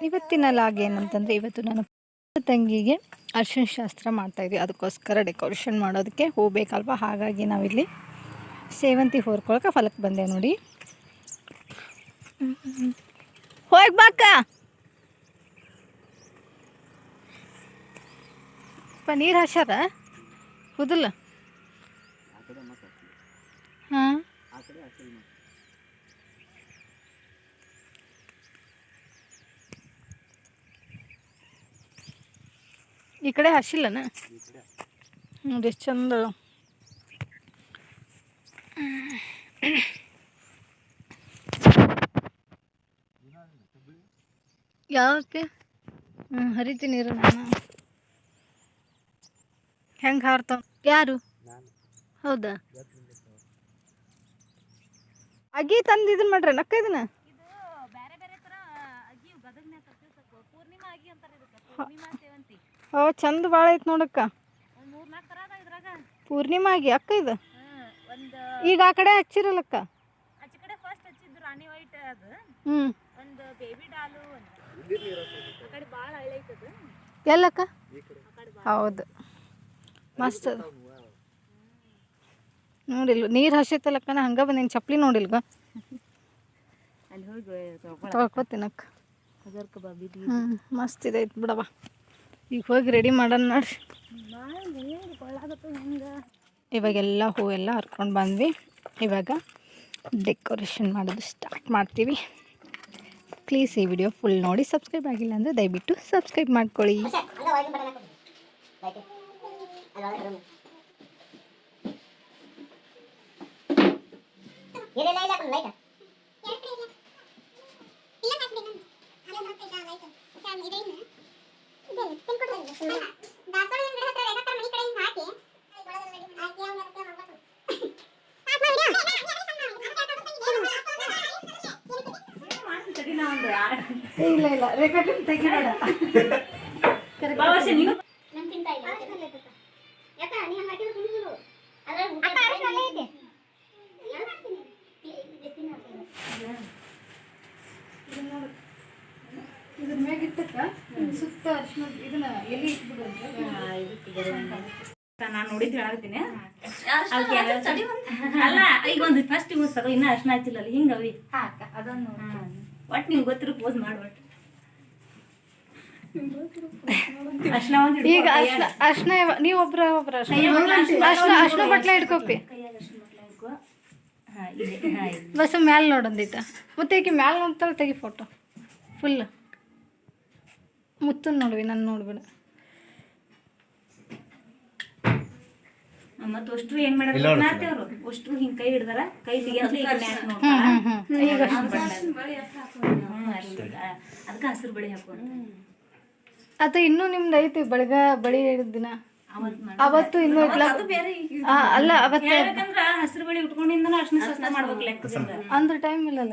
ಇವತ್ತಿನ ಲಾಗ್ ಏನಂತಂದ್ರೆ ಇವತ್ತು ನಾನು ತಂಗಿಗೆ ಅರ್ಶಿಣ ಶಾಸ್ತ್ರ ಮಾಡ್ತಾಯಿದ್ವಿ ಅದಕ್ಕೋಸ್ಕರ ಡೆಕೋರೇಷನ್ ಮಾಡೋದಕ್ಕೆ ಹೂ ಬೇಕಲ್ವ ಹಾಗಾಗಿ ನಾವಿಲ್ಲಿ ಸೇವಂತಿ ಹೊರ್ಕೊಳಕ್ಕೆ ಫಲಕ್ಕೆ ಬಂದೆ ನೋಡಿ. ಹೋಗಿ ಬಾಕ ಪನ್ನೀರ್ ಹಾಸ್ಯಾರ ಕುದಲ್ಲ ಹಾಂ? ಈ ಕಡೆ ಹಸಿಲ್ಲನ ನೋಡಿ ಎಷ್ಟು ಚಂದ. ಯಾವಕ್ಕೆ? ಹ್ಞೂ ಹ್ಞೂ ಹರಿತಿ ನಾನು. ಹೆಂಗೆ ಹಾರ್ತಾವ? ಯಾರು? ಹೌದಾ? ಅಗಿ ತಂದು ಇದನ್ನ ಮಾಡ್ರಿ ನಕ್ಕ ಇದನ್ನ? ಓ ಚಂದ ಭಾಳ ಐತೆ ನೋಡಕ್ಕ. ಪೂರ್ಣಿಮಾಗಿ ಅಕ್ಕ ಇದು? ಈಗ ಆ ಕಡೆ ಹಚ್ಚಿರಲ್ಲಕ್ಕ ಅದು. ಹ್ಞೂ ಎಲ್ಲಕ್ಕ? ಹೌದು. ಮಸ್ತ್ ಅದ. ನೀರು ಹಸಿತಲ್ಲಕ್ಕ ನಾ ಹಂಗೆ ಬಂದೀನಿ ಚಪ್ಪಲಿ ನೋಡಿಲ್ಗ ತೊಳ್ಕೊತೀನಕ್ಕ. ಹ್ಞೂ ಮಸ್ತ್ ಇದೈತೆ ಬಿಡವ ಈಗ ಹೋಗಿ ರೆಡಿ ಮಾಡೋಣ ನೋಡ್ರಿ. ಇವಾಗೆಲ್ಲ ಹೂವೆಲ್ಲ ಹರ್ಕೊಂಡು ಬಂದ್ವಿ. ಇವಾಗ ಡೆಕೋರೇಷನ್ ಮಾಡೋದು ಸ್ಟಾರ್ಟ್ ಮಾಡ್ತೀವಿ. ಪ್ಲೀಸ್ ಈ ವಿಡಿಯೋ ಫುಲ್ ನೋಡಿ ಸಬ್ಸ್ಕ್ರೈಬ್ ಆಗಿಲ್ಲ ಅಂದರೆ ದಯವಿಟ್ಟು ಸಬ್ಸ್ಕ್ರೈಬ್ ಮಾಡ್ಕೊಳ್ಳಿ. ಇಲ್ಲ ಇಲ್ಲ ಇಲ್ಲ. ರೆಕಾರ್ಡಿಂಗ್ ತೆಗಿಬೇಡ. ಇದ್ರ ಸುತ್ತ ಅರ್ಶಿನ ಇದನ್ನ ಎಲೆ ಇಟ್ಬಿಡು ನಾನು ಅಲ್ಲ ಈಗ ಒಂದು ಫಸ್ಟ್ ಯೂಸ್ ತಗೋ ಇನ್ನ ಅರ್ಶನ ಹಚ್ಚಿಲ್ಲ ಅಲ್ಲಿ. ಹಿಂಗ ಅವಿ. ಅದೊಂದು ಒಟ್ಟು ನಿಮ್ಗೆ ಗೊತ್ತಿರೋ ಪೋಸ್ ಮಾಡಿ ಒಟ್ಟು ಅರ್ಶನ ಒಂದು ಈಗ ಅರ್ಶನ ಅರ್ಶನ ನೀವು ಒಬ್ರ ಒಬ್ರ ಅರ್ಶನ ಅರ್ಶನ ಅರ್ಶನ ಬಟ್ಲ ಬಸ್ ಮ್ಯಾಲ ನೋಡೊಂದಿತ್ತ ಮತ್ತೆ ಈಗ ಮ್ಯಾಲ ನೋಡ್ತಾಳೆ ತೆಗಿ ಫೋಟೋ ಫುಲ್ ಮುತ್ತನ್ ನೋಡ್ವಿ ನಾನು ನೋಡ್ಬೇಡ. ಮತ್ತ ಅಷ್ಟು ಏನ್ ಮಾಡ್ಯಾರ ನಾರ್ತೇವ್ರು ಅಷ್ಟ್ರು ಹಿಂಗ್ ಕೈ ಹಿಡ್ದಾರ? ಕೈ ತೆಗಿಯಂತ ಈಗ ಅದಕ್ಕೆ ಹಸಿರು ಬಳಿ ಹಾಕೋಣ. ಅತ ಇನ್ನೂ ನಿಮ್ದು ಐತಿ ಬೆಳಗ ಬಳಿ ಹಿಡಿದ ದಿನ. ಅವತ್ತು ಇನ್ನೂ ಅಲ್ಲ ಅವತ್ತು ಹಸಿರು ಬಳಿ ಉಟ್ಕೊಂಡಿಂದ ಅರ್ಶನ ಶಾಸ್ತ್ರ ಮಾಡ್ಬೇಕು ಲೆಕ್ಕದಿಂದ. ಅಂದ್ರ ಟೈಮ್ ಇಲ್ಲಲ್ಲ.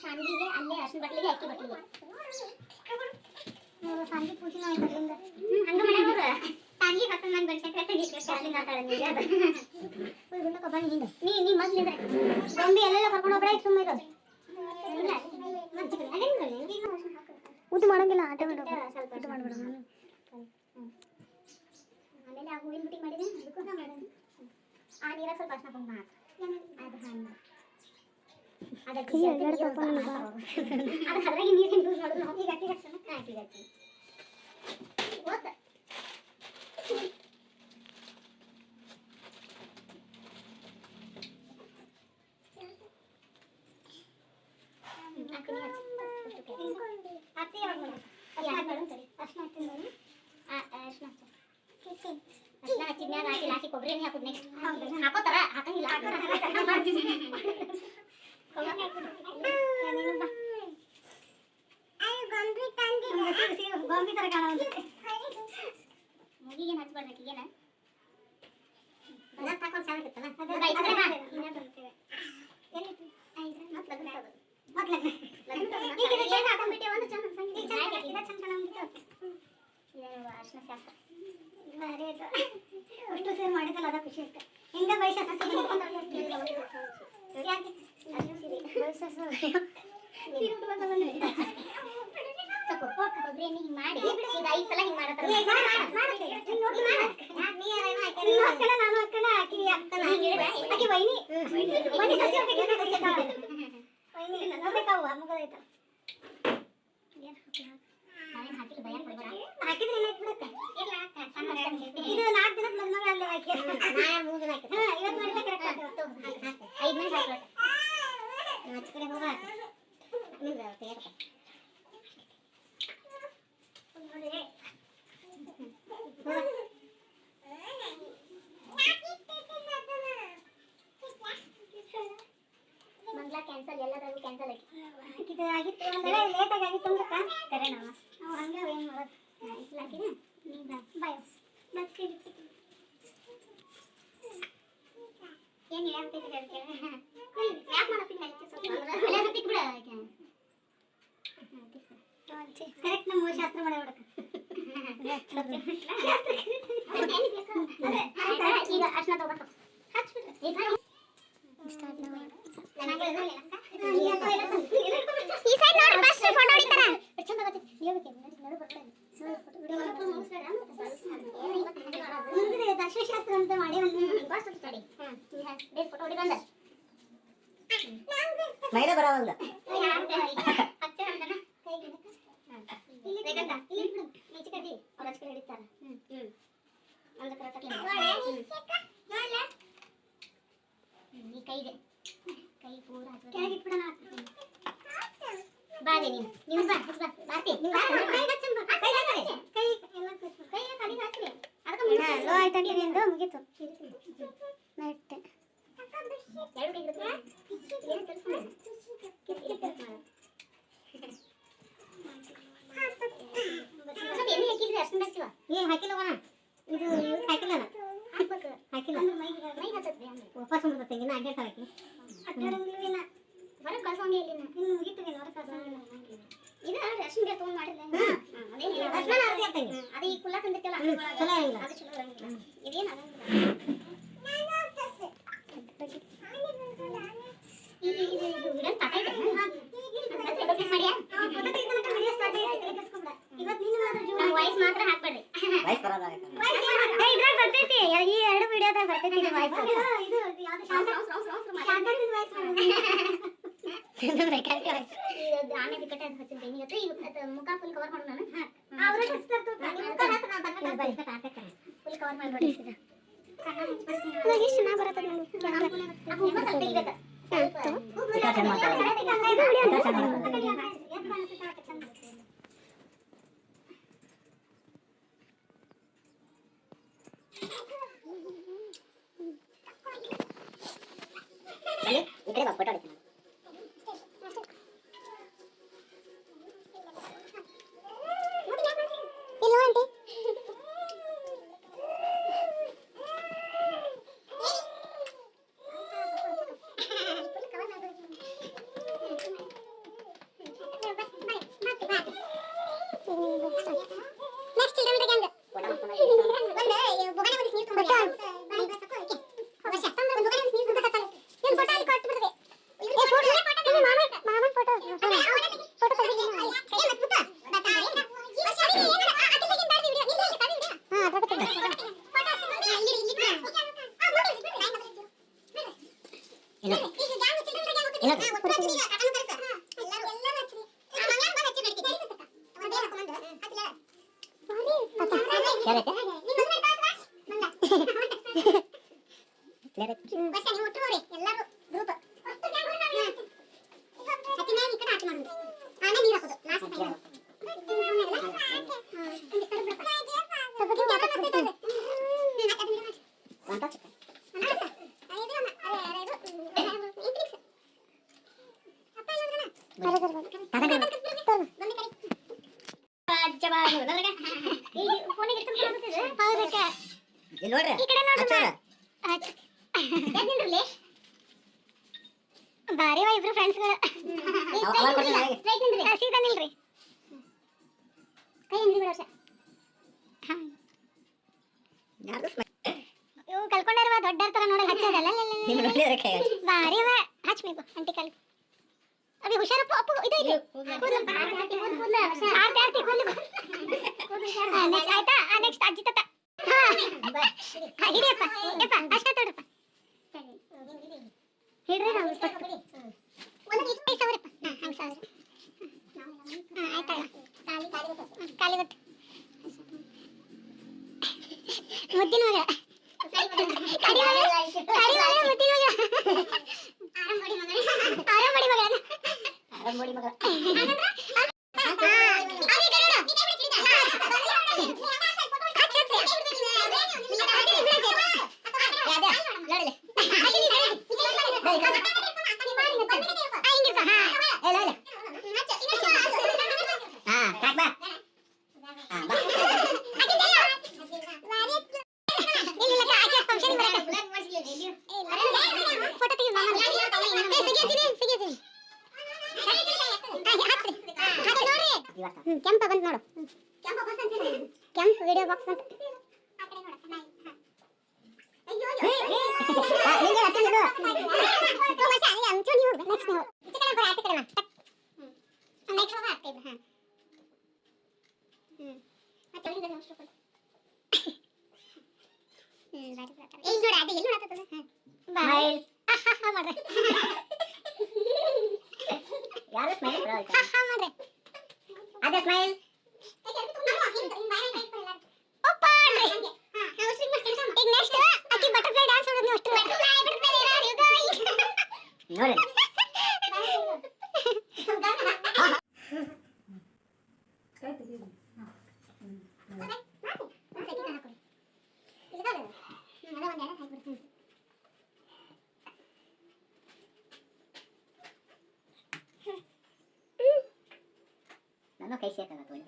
ಶಾಂತಿಗೆ ಅಲ್ಲೇ ಅರ್ಶಿನ ಬಟ್ಲಿಗೆ ಅಕ್ಕಿ ಬಟ್ಲಿಗೆ ಶಾಂತಿ ಪೂಜೆ ಹಂಗ ಮಾಡ್ಯಾರ ಶಾಂತಿ ಹಾಕೊಂಡ್ ನಾನು ಬೆಳ್ಸಕ್ಕೆ ಅಲ್ಲಿಂದ ಆಟಾಡ ಬನ್ನಿ ಹಿಂದೆ ನೀ ನೀ ಮೊದ್ಲಿದ್ರೆ ಗೊಂಬೆ ಎಲ್ಲೆಲ್ಲ ಕರ್ಕೊಂಡು ಹೋಗ್ಬೇಡ ಈಗ ಸುಮ್ಮನೆ ಇರೋದು ಉದ್ದು ಮಾಡಂಗಿಲ್ಲ ಆಟ ಮಾಡ ಸ್ವಲ್ಪ ಇದು ಮಾಡ್ಬೇಡ ಆಮೇಲೆ ಆ ಹೂವಿನ ಬುಟ್ಟಿ ಮಾಡಿದೆ ಅದಕ್ಕೂ ಮಾಡೋಣ ಆ ನೀರಾಗ ಸ್ವಲ್ಪ ಅರ್ಶನ ಕುಂಕುಮ ಹಾಕು ಅದು ಹಾಗೆ ಅದಕ್ಕೆ ಅದ್ರಾಗ ನೀರಿನ ಯೂಸ್ ಮಾಡೋದು ನಾವು ಈಗ ಅಕ್ಕಿ ಹಾಕ್ಸೋಣ ಹಾಕಿ ಹಾಕಿ ಗೊತ್ತ ಕೊಬ್ಬರಿ ಹಾಕೋದು ನೆಕ್ಸ್ಟ್ ಹಾಕೋತಾರ ಹಾಕಂಗಿಲ್ಲ ಗೊಂಬಿ ತರ ಕಾಣ ನಾನು ಹಾಕಣ ಆಕಿ ಹಾಕ್ತಾನ ಆಕಿ ವೈನಿ ವೈನಿ. ಸಸಿ ಹಾಕಿ ಸಸಿ ಹಾಕಿ ವೈನಿ ನೋಡ್ಬೇಕಾವು ಮುಗದೈತ ಹಾಕಿದ್ರೆ ಏನಾಯ್ತು ಬಿಡುತ್ತೆ? ಇದು ನಾಲ್ಕು ದಿನದ ಮದ್ಮಗ ಅಲ್ಲಿ ಹಾಕಿ ಮೂರು ದಿನ ಹಾಕಿ ಇವತ್ತು ಮಾಡಿದ್ರೆ ಕರೆಕ್ಟ್ ಐದು ನಿಮಿಷ ಹಾಕಿ ಆಚೆ ಕಡೆ ಹೋಗ. ನಿಮ್ದು ತೆಗೆಯಕ್ಕೆ ನೋಡಿ ಕ್ಯಾನ್ಸಲ್ ಎಲ್ಲದಾಗೂ ಕ್ಯಾನ್ಸಲ್ ಆಗಿತ್ತು ಲೇಟಾಗಿ ಆಗಿತ್ತು ಅಂದ್ರೆ ಕರೆ ನಾವು ನಾವು ಹಂಗೆ ಏನು ಮಾಡೋದು ಇಸ್ಲು ಹಾಕಿದೆ ನೀವು ಬಾಯ್ ಮತ್ತೆ ಏನು ಹೇಳ್ತಿದ್ರಿ ಅಂತ ಯಾಕೆ ಮಾಡತ್ತೀನಿ ಸ್ವಲ್ಪ ಬಿಡ ಕರೆಕ್ಟ್ ನಮ್ಮ ಶಾಸ್ತ್ರ ಮಾಡಬಿಡಕ್ಕೆ ಈಗ ಅರ್ಶನ ತಗೋಬೇಕು ಹಚ್ಬಿಡ್ರಿ ಈ ಸೈಡ್ ನೋಡಿ ಬಸ್ ಫೋಟೋ ಹೊಡಿತಾರ ಚಂದ ದರ್ಶನಶಾಸ್ತ್ರ ಅಂತ ಮಾಡಿ ಬರವಲ್ದ ಕೈಗೆ. ಕೈ ಪೂರ ಕೆಳಗಿಟ್ಬಿಡೋಣ. ಬಾರಿ ನೀನು. ಬಾ ಬಾ ಬಾರ್ತಿ ಕೈ ಹಚ್ಚನ್ ಬಾ. ಕೈ ಹಚ್ಚಿ. ಕೈ ಎಲ್ಲ ಕೈ ಕೈ ಹಾಕ್ರಿ ಅದಕ್ಕೆ ಲೋ ಆಯ್ತಂಟಿ ನಿಂದು ಮುಗೀತು. ನೈಟ್ ಎರಡು ಕೈ ಏನು ಕೆಲಸ ಮಾಡು? ಕೆಲಸ ಮಾಡು ಹಾಕಿಲ್ಲ ಹಾಕಿಲ್ಲ ನಾನು. ಮೈ ಹತ್ತತ್ರಿ ವಾಪಸ್ ಬಂದತ್ತೆ ಇನ್ನ ಹಾಕಿ ಅಡ್ಡಾಡಂಗಿಲ್ಲ ಹೊರಗೆ ಕಳ್ಸೋಂಗೆ ಇಲ್ಲ ಇನ್ನು ಮುಗಿತು ನೀನು ಹೊರಗೆ ಕಳ್ಸೋಂಗಿಲ್ಲ ಇದು ರೇಷನ್ ಬೇರೆ ತೊಗೊಂಡು ಮಾಡಿದ್ರೆ ಅದು ಈ ಕುಲ್ಲ ತಂದಿರ್ತಲ್ಲ ಚಲೋ ಇಲ್ಲ ಅದು ಚಲೋ ಇರಂಗಿಲ್ಲ ಇದೇನು ಆಗಂಗಿಲ್ಲ ಇದು ಇದು ಇದು ಮುಖ ಫುಲ್ ಕವರ್ ಮಾಡೋಣ ಫುಲ್ ಕವರ್ ಮಾಡ್ಬೇಡಿ ಎಷ್ಟು ನಾ ಬರತ್ತದ ಈ ಕಡೆ ಬಾ ಫೋಟೋ ಹೊಡಿತೀನಿ ಇವು ಕಲ್ಕೊಂಡಾರವ ದೊಡ್ಡರ ತರ ನೋಡಲ್ ಹಚ್ಚೋದಲ್ಲ. ಬಾರಿ ಅವ ಹಚ್ಬೇಕು ಅಂಟಿ ಕಲ್ ಅವಿ ಹುಷಾರಪ್ಪ ಅಪ್ಪು ಇದು ಇದೆ ಆರ್ತಿ ಆರ್ತಿ ಕೂದ್ಲು next ಆಯ್ತಾ? ನೆಕ್ಸ್ಟ್ ಅಜ್ಜಿ ತಾತ ಹಾ. ಹಾ, ಹಿಡಿಯಪ್ಪ ಯಪ್ಪ ಅಷ್ಟೇ ತೋಡಪ್ಪ ಹಿಡ್ರಿ ನಾವು ಪಟ್ಬಿಡಿ ಐದು ಸಾವಿರಪ್ಪ ಹಾಂ ಐದು ಸಾವಿರ. ಆಯ್ತಾ ಕಾಲಿ ಖಾಲಿ ಗೊತ್ತು ಮುದ್ದಿನ ಮಗ ಕಡಿ ಮಗ ಕಡಿ ಬಂತ ನೋಡು ಕೆಂಪ್ ವಿಡಿಯೋ ಬಾಕ್ಸ್ ಅಂತ ಹಾ, ನಿಂಗೆ ಹತ್ತಿರ ಇಡು. Smile. ಯಾರು ಸ್ಮೈಲ್ ಅದೇ ಸ್ಮೈಲ್ ನೋಡಿ ನನ್ನ ಕೈ ಸೇರ್ಕಲ್ಲ ತೋರಿ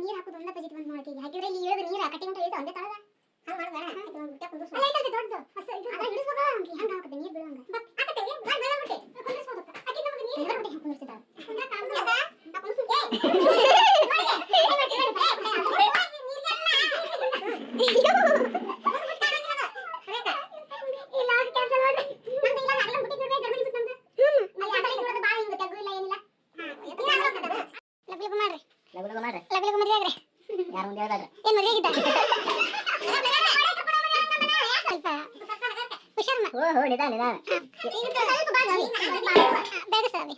ನೀರು ಹಾಕೋದು ಒಂದೇ ಬಜೆಟ್ ಬಂದ್ ಮಾಡ್ತೀವಿ ಹಾಕಿದ್ರೆ ಇಲ್ಲಿ ಇಳಿದು ನೀರು ಕಟ್ಟಿ ಉಂಟು ಇಳಿದು ಒಂದೇ ತಳದ ಹಂಗೆ ಮಾಡ್ಬೇಡ ಅಲ್ಲ ಇದು ದೊಡ್ಡದು ಹಸ ಇದು ಅದ ಹಿಡಿಸ್ಬೇಕು ಹಂಗೆ ಹೆಂಗೆ ಹಾಕುತ್ತೆ ನೀರು ಬಿಡೋಂಗ ಹಾಕತ್ತೆ ಏನು ಬಾಯ್ ಬಾಯ್ ಬಿಟ್ಟೆ ಕುಂದ್ರಿಸ್ಬೋದು ಅಕ್ಕಿ ನಮಗೆ ನೀರು ಬಿಟ್ಟೆ ಹಾಕಿ ಕುಂದ್ರಿಸಿದಾಳೆ ಕುಂದ್ರ ಕಾಮ್ದು ಅದ ಕುಂದ್ರಿಸು ಹುಷಾರ್ ಮಾ ಓ ಹೋ ನಿಧಾನ ನಿಧಾನ ಬೇಗ ಸಾವಿ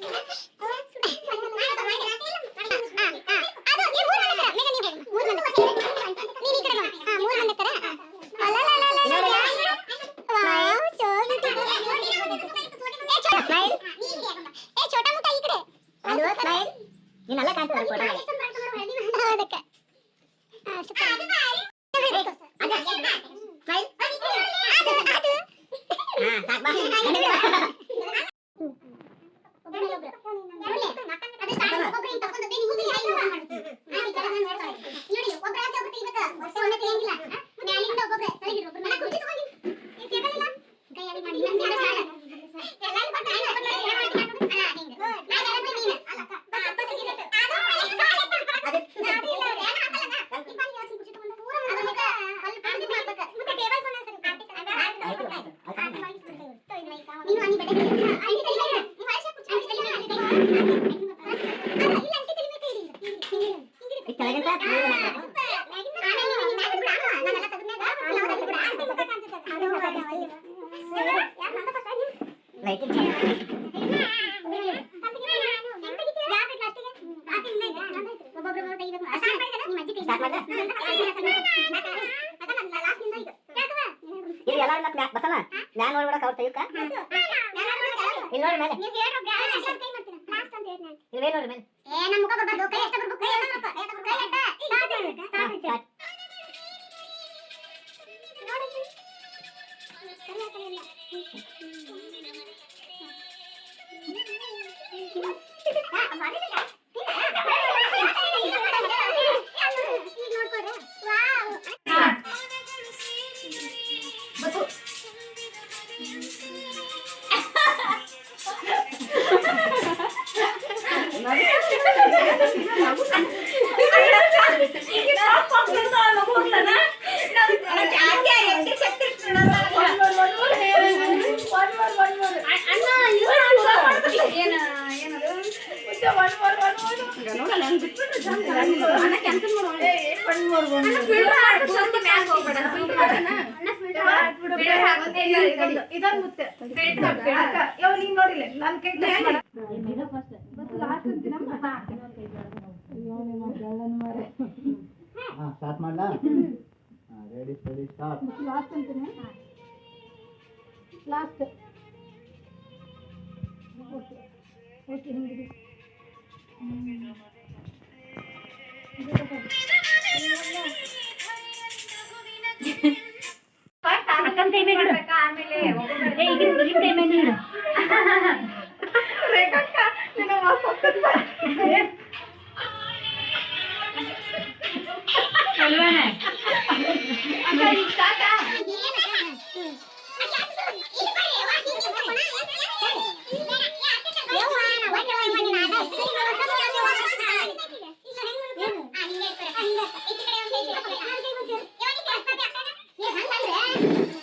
ಹಾ ಸಾಕ್ ಬಾ Obrigada. ആ മതി ಹಾ ಸ್ಟಾರ್ಟ್ ಮಾಡ್ಲಾ ರೆಡಿ ಸ್ಟಡಿ ಸ್ಟಾರ್ಟ್ ಲಾಸ್ಟ್ ಅಂತಾನೆ ಲಾಸ್ಟ್ ಓಕೆ ಓಕೆ ಹಿಂಗಿದೆ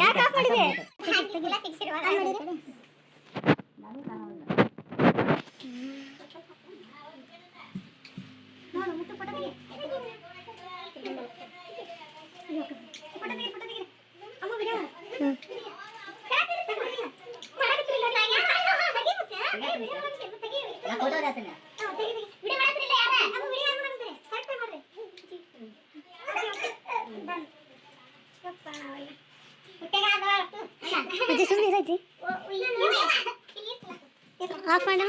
ಯಾಕೆ ಆಫ್ ಆಫ್ ಮಾಡ